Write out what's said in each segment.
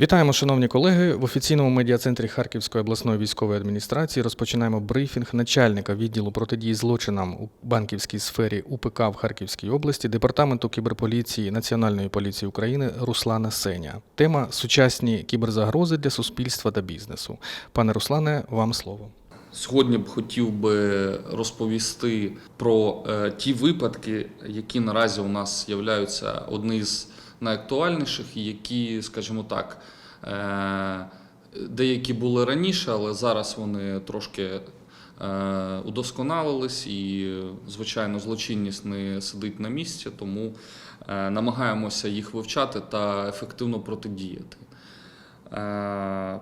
Вітаємо, шановні колеги. В офіційному медіа-центрі Харківської обласної військової адміністрації розпочинаємо брифінг начальника відділу протидії злочинам у банківській сфері УПК в Харківській області Департаменту кіберполіції Національної поліції України Руслана Сеня. Тема сучасні кіберзагрози для суспільства та бізнесу. Пане Руслане, вам слово. Сьогодні б хотів би розповісти про е, ті випадки, які наразі у нас являються одні з найактуальніших, які, скажімо так, е, деякі були раніше, але зараз вони трошки е, удосконалились, і, звичайно, злочинність не сидить на місці, тому е, намагаємося їх вивчати та ефективно протидіяти.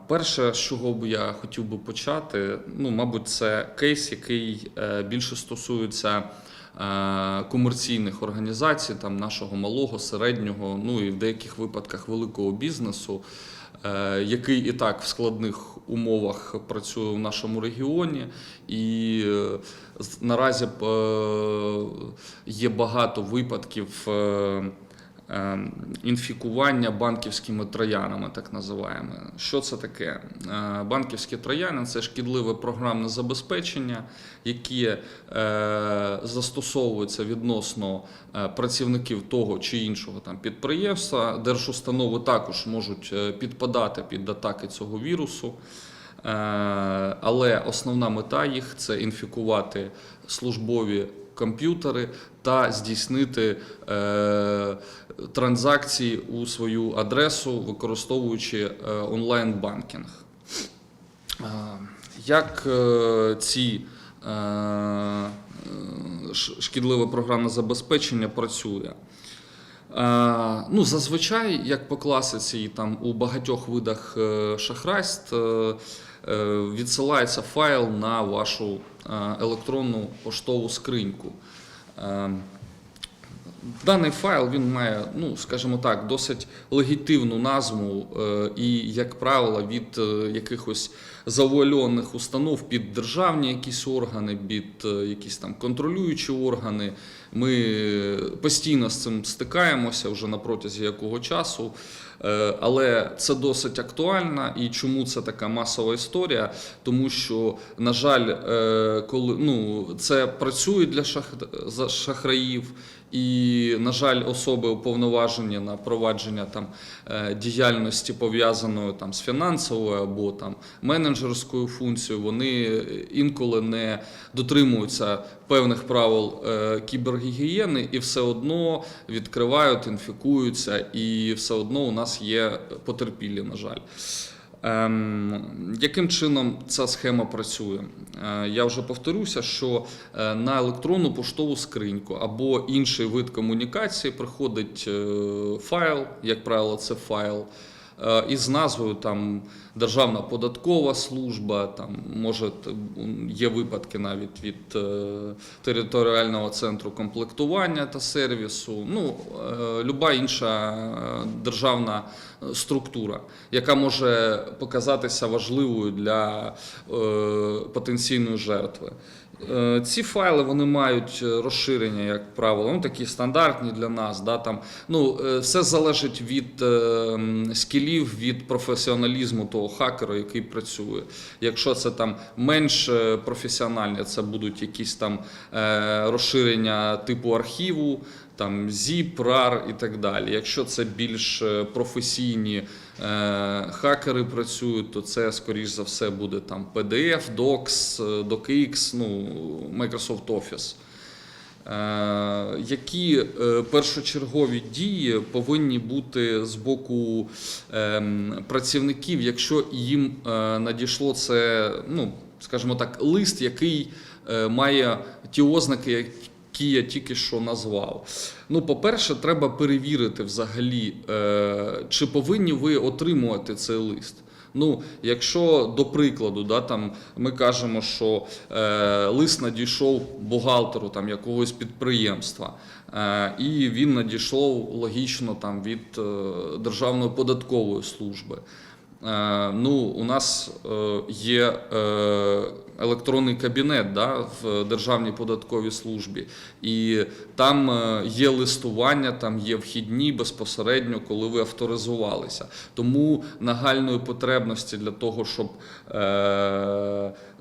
Перше, з чого б я хотів би почати, ну, мабуть, це кейс, який більше стосується комерційних організацій, там нашого малого, середнього, ну і в деяких випадках великого бізнесу, е, який і так в складних умовах працює в нашому регіоні, і е, наразі е, є багато випадків. Ем, інфікування банківськими троянами, так називаємо. Що це таке? Е, Банківські трояни це шкідливе програмне забезпечення, яке застосовується відносно е, працівників того чи іншого там підприємства. Держустанови також можуть е, підпадати під атаки цього вірусу. Але основна мета їх це інфікувати службові комп'ютери та здійснити е, транзакції у свою адресу, використовуючи е, онлайн-банкінг. Е, Як е, ці е, шкідливе програмне забезпечення працює? Ну, зазвичай, як по класиці, там у багатьох видах шахрайств відсилається файл на вашу електронну поштову скриньку. Даний файл він має, ну скажімо так, досить легітимну назву е, і, як правило, від е, якихось завуальованих установ під державні якісь органи, під е, якісь там контролюючі органи. Ми постійно з цим стикаємося вже на протязі якого часу. Але це досить актуально. І чому це така масова історія? Тому що, на жаль, коли ну це працює для шахраїв, і, на жаль, особи уповноважені на провадження там е, діяльності пов'язаної там з фінансовою або там менеджерською функцією, вони інколи не дотримуються певних правил е, кібергігієни і все одно відкривають, інфікуються, і все одно у нас є потерпілі, на жаль. Ем, яким чином ця схема працює? Е, я вже повторюся, що е, на електронну поштову скриньку або інший вид комунікації приходить е, файл, як правило, це файл. Е, Із назвою там Державна податкова служба, там може є випадки навіть від е, територіального центру комплектування та сервісу. Ну, е, люба інша державна структура, яка може показатися важливою для потенційної жертви. Е, Ці файли вони мають е, розширення, як правило, ну такі стандартні для нас. Да, там, ну, е, все залежить від скілів, від професіоналізму того хакера, який працює. Якщо це там менш професіональне, це будуть якісь там розширення типу архіву, там ZIP, RAR і так далі. Якщо це більш е, професійні е, хакери працюють, то це скоріш за все буде там PDF, Docs, е, DocX, ну Microsoft Office. Е, Які першочергові дії повинні бути з боку ем, працівників, якщо їм надійшло це, ну скажімо так, лист, який має ті ознаки, які я тільки що назвав. Ну, по-перше, треба перевірити взагалі, е, чи повинні ви отримувати цей лист. Ну, якщо до прикладу, да, там ми кажемо, що е, лист надійшов бухгалтеру там якогось підприємства, е, і він надійшов логічно там від е, Державної податкової служби. Е, Ну, у нас е, є е, електронний кабінет да, в Державній податковій службі, і там є листування, там є вхідні безпосередньо, коли ви авторизувалися. Тому нагальної потребності для того, щоб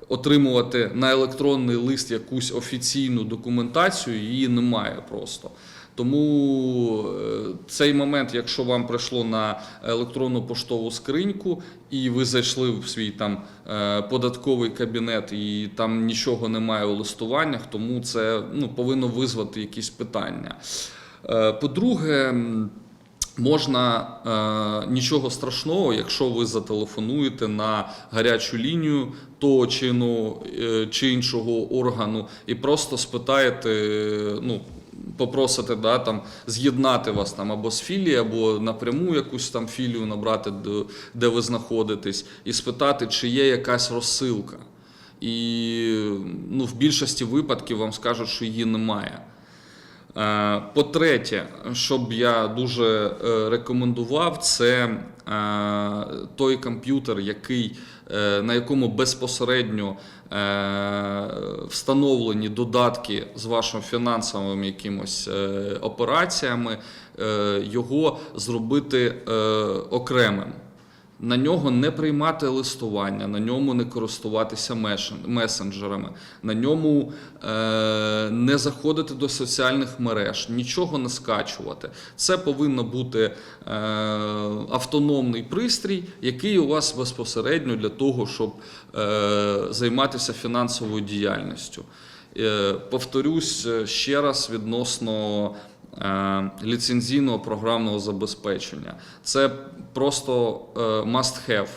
отримувати на електронний лист якусь офіційну документацію, її немає просто. Тому е, цей момент, якщо вам прийшло на електронну поштову скриньку, і ви зайшли в свій там е, податковий кабінет, і там нічого немає у листуваннях, тому це ну, повинно визвати якісь питання. Е, По-друге, Можна е, нічого страшного, якщо ви зателефонуєте на гарячу лінію того чи, ну, е, чи іншого органу і просто спитаєте, ну, попросите да, там, з'єднати вас там або з філії, або напряму якусь там філію набрати, де, ви знаходитесь, і спитати, чи є якась розсилка. І ну, в більшості випадків вам скажуть, що її немає. Е, По-третє, що б я дуже е, рекомендував, це е, той комп'ютер, який, на якому безпосередньо встановлені додатки з вашими фінансовими якимось е, операціями, е, його зробити е, окремим. На нього не приймати листування, на ньому не користуватися месенджерами, на ньому е, не заходити до соціальних мереж, нічого не скачувати. Це повинно бути е, автономний пристрій, який у вас безпосередньо для того, щоб е, займатися фінансовою діяльністю. Повторюсь ще раз відносно ліцензійного програмного забезпечення. Це просто е, must have.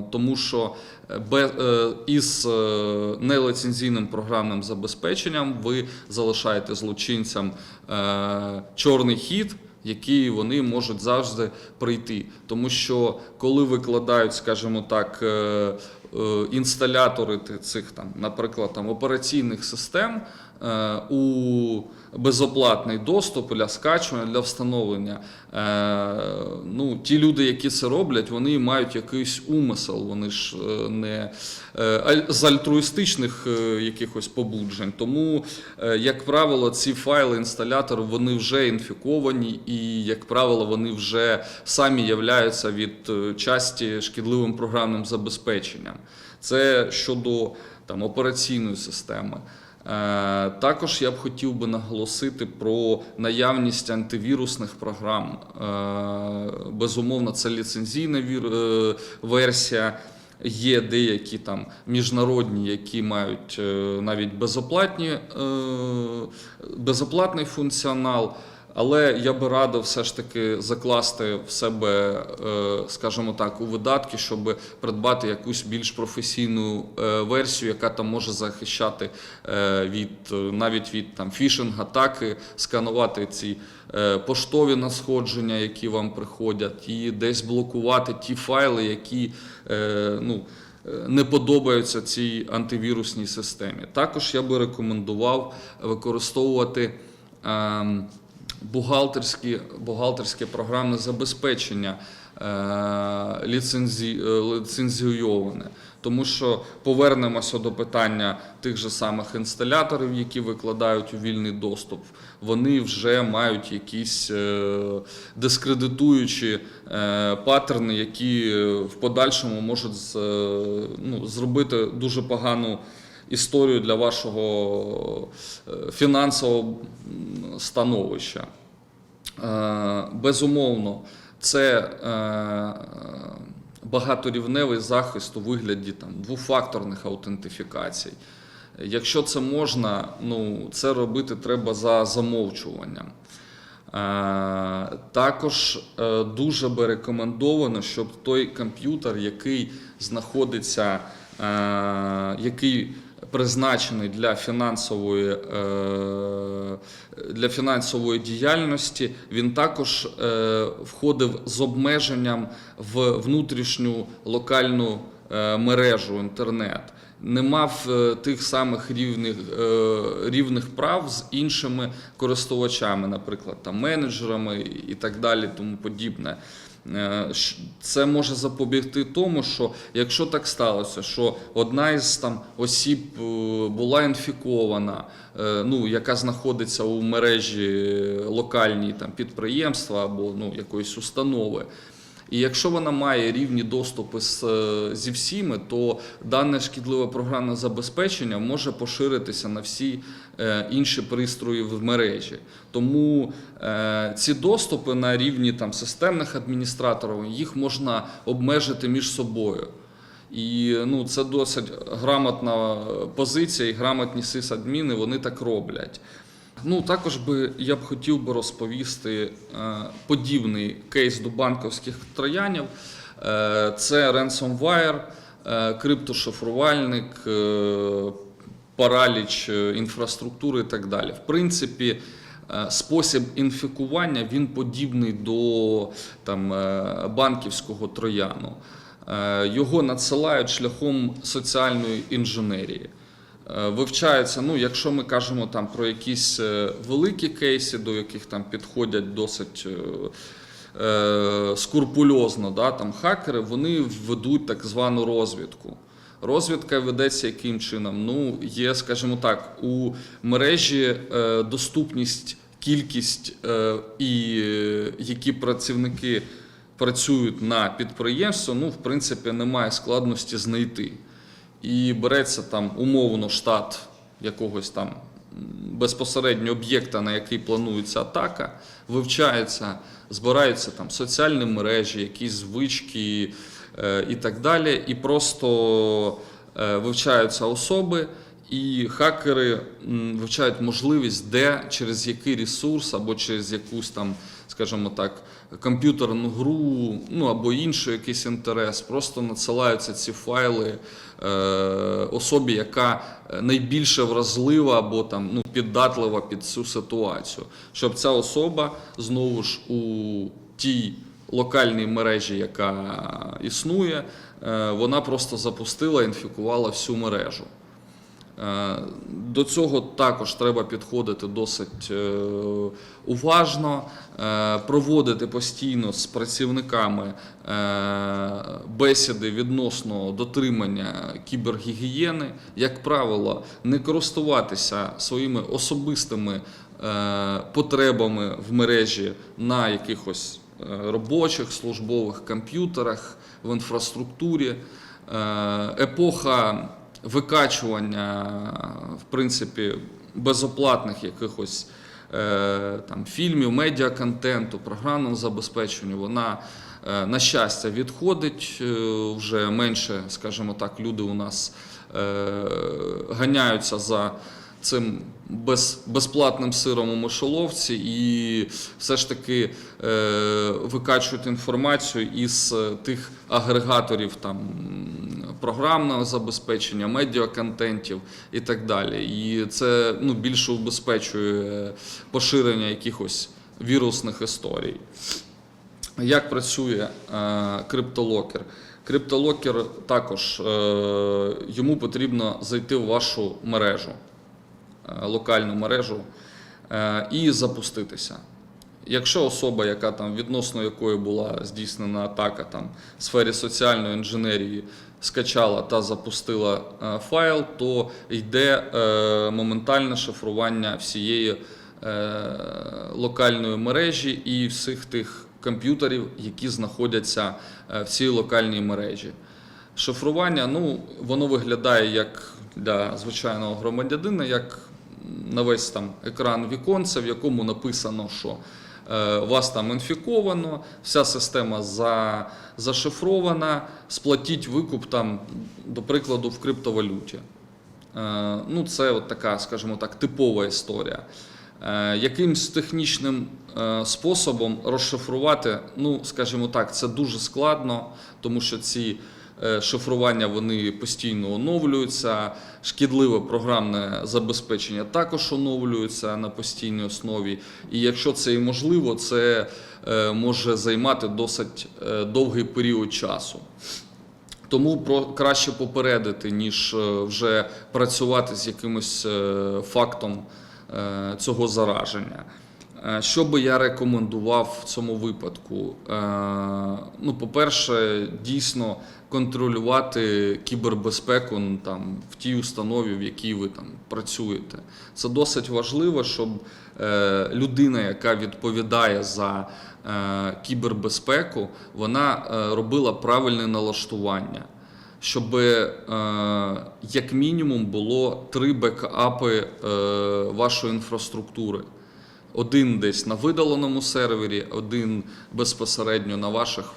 е, Тому що е, із е, неліцензійним програмним забезпеченням ви залишаєте злочинцям е, чорний хід, який вони можуть завжди прийти. Тому що коли викладають, скажімо так, е, е, інсталятори цих там, наприклад, там операційних систем е, у безоплатний доступ для скачування, для встановлення. Е, Ну, ті люди, які це роблять, вони мають якийсь умисел, вони ж е, не е, з альтруїстичних е, якихось побуджень. Тому, е, як правило, ці файли інсталятори вони вже інфіковані, і, як правило, вони вже самі являються від е, часті шкідливим програмним забезпеченням. Це щодо там, операційної системи. Е, Також я б хотів би наголосити про наявність антивірусних програм. Е, Безумовно, це ліцензійна е, версія. Є деякі там міжнародні, які мають навіть безоплатні, безоплатний функціонал. Але я би радив все ж таки закласти в себе, е, скажімо так, у видатки, щоб придбати якусь більш професійну е, версію, яка там може захищати е, від навіть від там фішинг атаки, сканувати ці поштові насходження, які вам приходять, і десь блокувати ті файли, які ну. Не подобаються цій антивірусній системі. Також я би рекомендував використовувати ем, бухгалтерське програмне забезпечення е, е, ліцензійоване. Тому що повернемося до питання тих же самих інсталяторів, які викладають у вільний доступ. Вони вже мають якісь е, дискредитуючі паттерни, які в подальшому можуть ну, зробити дуже погану історію для вашого е, фінансового становища. Е, Безумовно, це е, багаторівневий захист у вигляді там, двофакторних аутентифікацій. Якщо це можна, ну, це робити треба за замовчуванням. Також дуже би рекомендовано, щоб той комп'ютер, який знаходиться, який призначений для фінансової, е, для фінансової діяльності, він також е, входив з обмеженням в внутрішню локальну е, мережу інтернет. Не мав тих самих рівних, рівних прав з іншими користувачами, наприклад, там, менеджерами і так далі, тому подібне. Е, Це може запобігти тому, що якщо так сталося, що одна із там осіб е, була інфікована, е, ну яка знаходиться у мережі локальній там підприємства або ну якоїсь установи. І якщо вона має рівні доступи з, е, зі всіми, то дане шкідливе програмне забезпечення може поширитися на всі е, інші пристрої в мережі. Тому е, ці доступи на рівні там, системних адміністраторів їх можна обмежити між собою. І ну, це досить грамотна позиція, і грамотні сисадміни вони так роблять. Ну, також би я б хотів би розповісти е, подібний кейс до банківських троянів. Е, це ransomware, е, криптошифрувальник, параліч інфраструктури і так далі. В принципі, спосіб інфікування він подібний до там, банківського трояну. Його надсилають шляхом соціальної інженерії. Е, Вивчається, ну, якщо ми кажемо там про якісь е, великі кейси, до яких там підходять досить е, е, скрупульозно, да, там хакери, вони ведуть так звану розвідку. Розвідка ведеться яким чином? Ну, є, скажімо так, у мережі е, доступність, кількість е, і які працівники працюють на підприємство, ну, в принципі, немає складності знайти і береться там умовно штат якогось там безпосередньо об'єкта, на який планується атака, вивчається, збираються там соціальні мережі, якісь звички е, і так далі, і просто е, вивчаються особи. І хакери вивчають можливість, де через який ресурс або через якусь там, скажімо так, комп'ютерну гру, ну або інший якийсь інтерес, просто надсилаються ці файли е, особі, яка найбільше вразлива або там ну піддатлива під цю ситуацію, щоб ця особа знову ж у тій локальній мережі, яка існує, е, вона просто запустила, інфікувала всю мережу. Е, До цього також треба підходити досить е, уважно, е, проводити постійно з працівниками бесіди відносно дотримання кібергігієни. Як правило, не користуватися своїми особистими потребами в мережі на якихось робочих службових комп'ютерах, в інфраструктурі. Епоха викачування, в принципі, безоплатних якихось е, там, фільмів, медіаконтенту, програмного забезпечення, вона, е, на щастя, відходить. Е, Вже менше, скажімо так, люди у нас ганяються за цим без, безплатним сиром у мишоловці і все ж таки е, викачують інформацію із е, тих агрегаторів там, програмного забезпечення, медіаконтентів і так далі. І це ну, більше убезпечує поширення якихось вірусних історій. Як працює е, криптолокер? Криптолокер також е, йому потрібно зайти в вашу мережу, локальну мережу е, і запуститися. Якщо особа, яка там відносно якої була здійснена атака там в сфері соціальної інженерії, скачала та запустила е, файл, то йде е, моментальне шифрування всієї е, локальної мережі і всіх тих комп'ютерів, які знаходяться е, в цій локальній мережі. Шифрування, ну, воно виглядає як для звичайного громадянина, як на весь там екран віконця, в якому написано, що е, вас там інфіковано, вся система за, зашифрована, сплатіть викуп там, до прикладу, в криптовалюті. Е, Ну, це от така, скажімо так, типова історія. Е, Якимсь технічним способом розшифрувати, ну, скажімо так, це дуже складно, тому що ці шифрування вони постійно оновлюються, шкідливе програмне забезпечення також оновлюється на постійній основі. І якщо це і можливо, це е, може займати досить е, довгий період часу. Тому про краще попередити, ніж е, вже працювати з якимось е, фактом е, цього зараження. Е, Що би я рекомендував в цьому випадку? Е, Ну, по-перше, дійсно контролювати кібербезпеку ну, там, в тій установі, в якій ви там працюєте. Це досить важливо, щоб е, людина, яка відповідає за кібербезпеку, вона робила правильне налаштування. Щоб як мінімум було три бекапи вашої інфраструктури. Один десь на видаленому сервері, один безпосередньо на ваших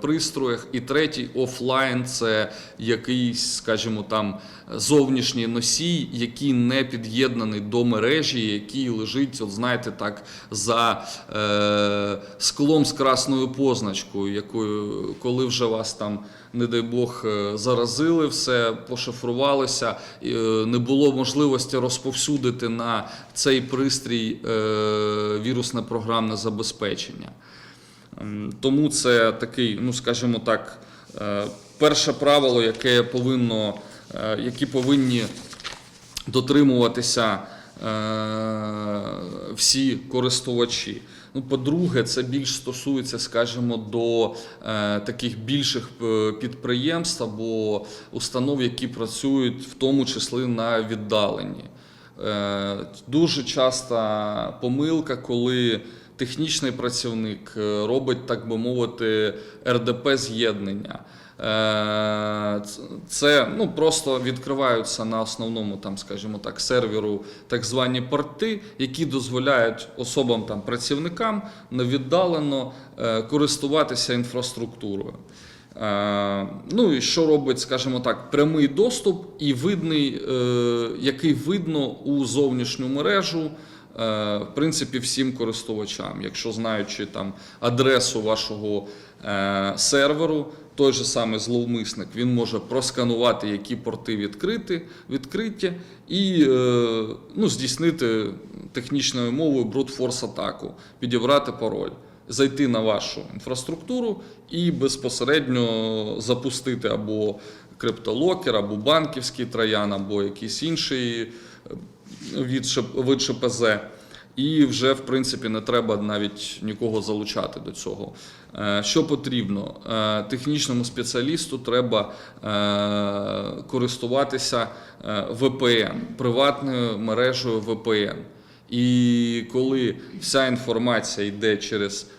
пристроях, і третій офлайн це якийсь, скажімо там, зовнішній носій, який не під'єднаний до мережі, який лежить, от знаєте, так, за е, склом з красною позначкою, якою, коли вже вас там, не дай Бог, е, заразили, все пошифрувалося, е, не було можливості розповсюдити на цей пристрій е, вірусне програмне забезпечення. Тому це такий, ну скажімо так, е, перше правило, яке повинно, е, які повинні дотримуватися е, всі користувачі. Ну, по-друге, це більш стосується, скажімо, до таких більших підприємств або установ, які працюють в тому числі на віддаленні. Дуже часта помилка, коли технічний працівник е, робить, так би мовити, РДП з'єднання. Е, Це ну, просто відкриваються на основному, там, скажімо так, серверу так звані порти, які дозволяють особам там, працівникам невіддалено е, користуватися інфраструктурою. Ну і що робить, скажімо так, прямий доступ і видний, який видно у зовнішню мережу. Е, В принципі, всім користувачам, якщо знаючи там адресу вашого е, серверу, той же самий зловмисник, він може просканувати, які порти відкриті, відкриті, і е, ну, здійснити технічною мовою force атаку, підібрати пароль зайти на вашу інфраструктуру і безпосередньо запустити або криптолокер, або банківський троян, або якийсь інший від, ШП ШПЗ. І вже, в принципі, не треба навіть нікого залучати до цього. Е, Що потрібно? Е, Технічному спеціалісту треба е, користуватися VPN, приватною мережею VPN. І коли вся інформація йде через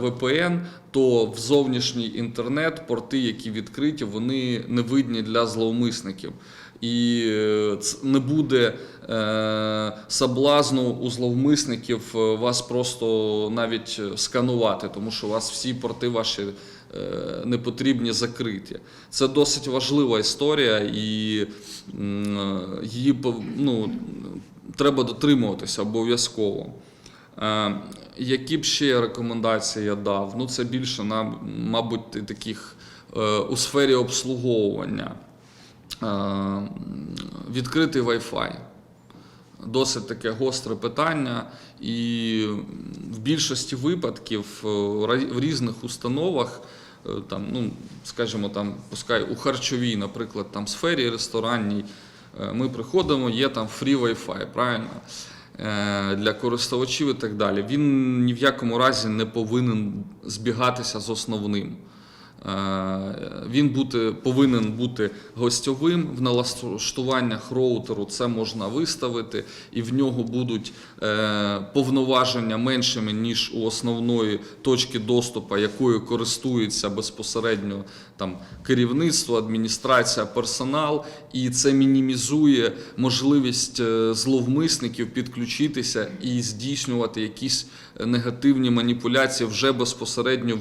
VPN, то в зовнішній інтернет порти, які відкриті, вони не видні для зловмисників. І е, не буде е, соблазну у зловмисників е, вас просто навіть сканувати, тому що у вас всі порти ваші е, не потрібні закриті. Це досить важлива історія, і її ну, треба дотримуватися обов'язково. Які б ще рекомендації я дав? Ну, це більше, на, мабуть, таких у сфері обслуговування. Е, Відкритий Wi-Fi. Досить таке гостре питання, і в більшості випадків е, в різних установах, е, там, ну, скажімо, там, пускай у харчовій, наприклад, там, сфері ресторанній, ми приходимо, є там free Wi-Fi, правильно? Для користувачів і так далі. Він ні в якому разі не повинен збігатися з основним. Е, Він бути, повинен бути гостьовим в налаштуваннях роутеру. Це можна виставити, і в нього будуть е, повноваження меншими ніж у основної точки доступу, якою користується безпосередньо там керівництво, адміністрація, персонал, і це мінімізує можливість е, зловмисників підключитися і здійснювати якісь негативні маніпуляції вже безпосередньо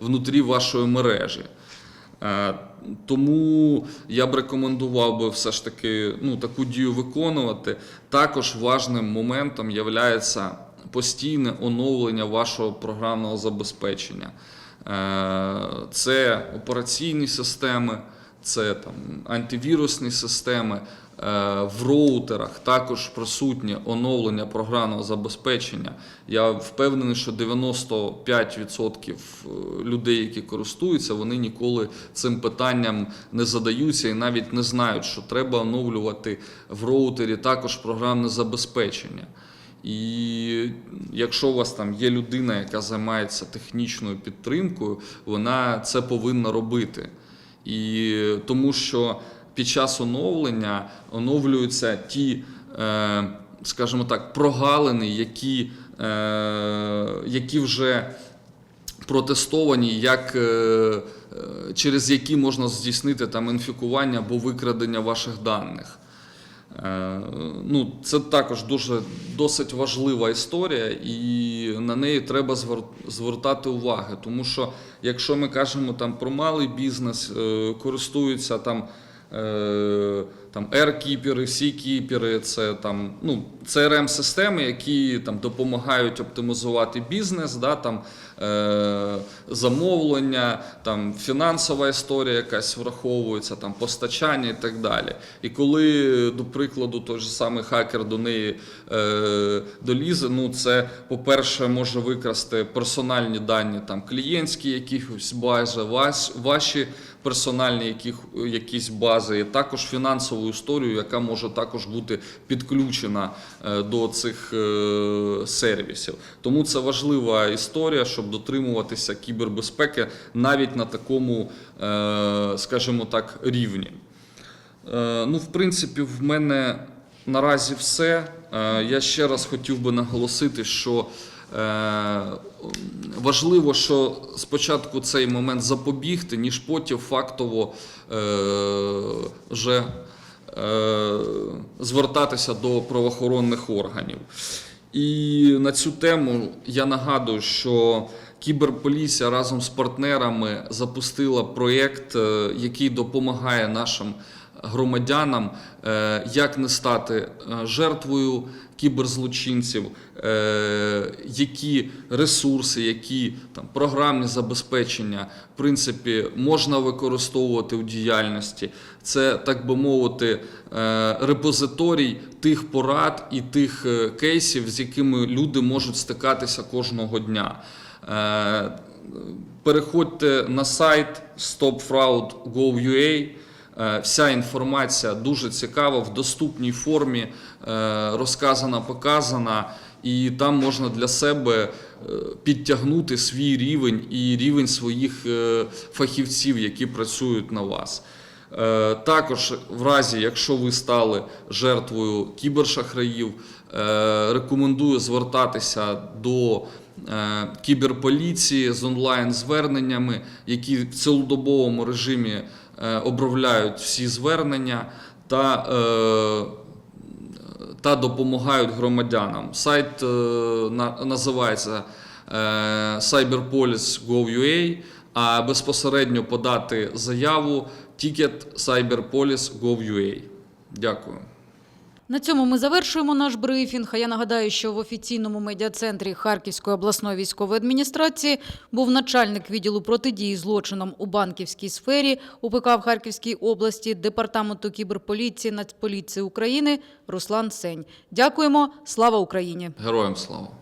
внутрі вашої мережі. Е, Тому я б рекомендував би все ж таки ну, таку дію виконувати. Також важним моментом є постійне оновлення вашого програмного забезпечення. Е, Це операційні системи, це там, антивірусні системи. Е, В роутерах також присутнє оновлення програмного забезпечення. Я впевнений, що 95% людей, які користуються, вони ніколи цим питанням не задаються і навіть не знають, що треба оновлювати в роутері також програмне забезпечення. І якщо у вас там є людина, яка займається технічною підтримкою, вона це повинна робити. І тому що під час оновлення оновлюються ті, е, скажімо так, прогалини, які, е, які вже протестовані, як, е, через які можна здійснити там інфікування або викрадення ваших даних. Ну, це також дуже досить важлива історія, і на неї треба звертати увагу. Тому що якщо ми кажемо там про малий бізнес, користуються там. Е, Там R-кіпери, C-кіпери, це там ну CRM-системи, які там допомагають оптимізувати бізнес, да, там е, замовлення, там фінансова історія якась враховується, там постачання і так далі. І коли, до прикладу, той же самий хакер до неї е, долізе, ну це, по-перше, може викрасти персональні дані там клієнтські якісь бази, ваш, ваші персональні яких, якісь бази, і також фінансову історію, яка може також бути підключена е, до цих е, сервісів. Тому це важлива історія, щоб дотримуватися кібербезпеки навіть на такому, е, скажімо так, рівні. Ну, в принципі, в мене наразі все. Я ще раз хотів би наголосити, що важливо, що спочатку цей момент запобігти, ніж потім фактово е, вже е, звертатися до правоохоронних органів. І на цю тему я нагадую, що кіберполіція разом з партнерами запустила проєкт, е, який допомагає нашим громадянам, е, як не стати е, жертвою кіберзлочинців, е, які ресурси, які там програмні забезпечення, в принципі, можна використовувати у діяльності. Це, так би мовити, е, репозиторій тих порад і тих е, кейсів, з якими люди можуть стикатися кожного дня. Переходьте на сайт stopfraud.gov.ua. Е, Вся інформація дуже цікава, в доступній формі е, розказана, показана, і там можна для себе е, підтягнути свій рівень і рівень своїх фахівців, які працюють на вас. Також, в разі, якщо ви стали жертвою кібершахраїв, рекомендую звертатися до кіберполіції з онлайн-зверненнями, які в цілодобовому режимі обробляють всі звернення та, е, та допомагають громадянам. Сайт е, на- називається е, cyberpolice.gov.ua, а безпосередньо подати заяву ticket cyberpolice.gov.ua. Дякую. На цьому ми завершуємо наш брифінг. А я нагадаю, що в офіційному медіа-центрі Харківської обласної військової адміністрації був начальник відділу протидії злочинам у банківській сфері УПК в Харківській області Департаменту кіберполіції Нацполіції України Руслан Сень. Дякуємо. Слава Україні! Героям слава!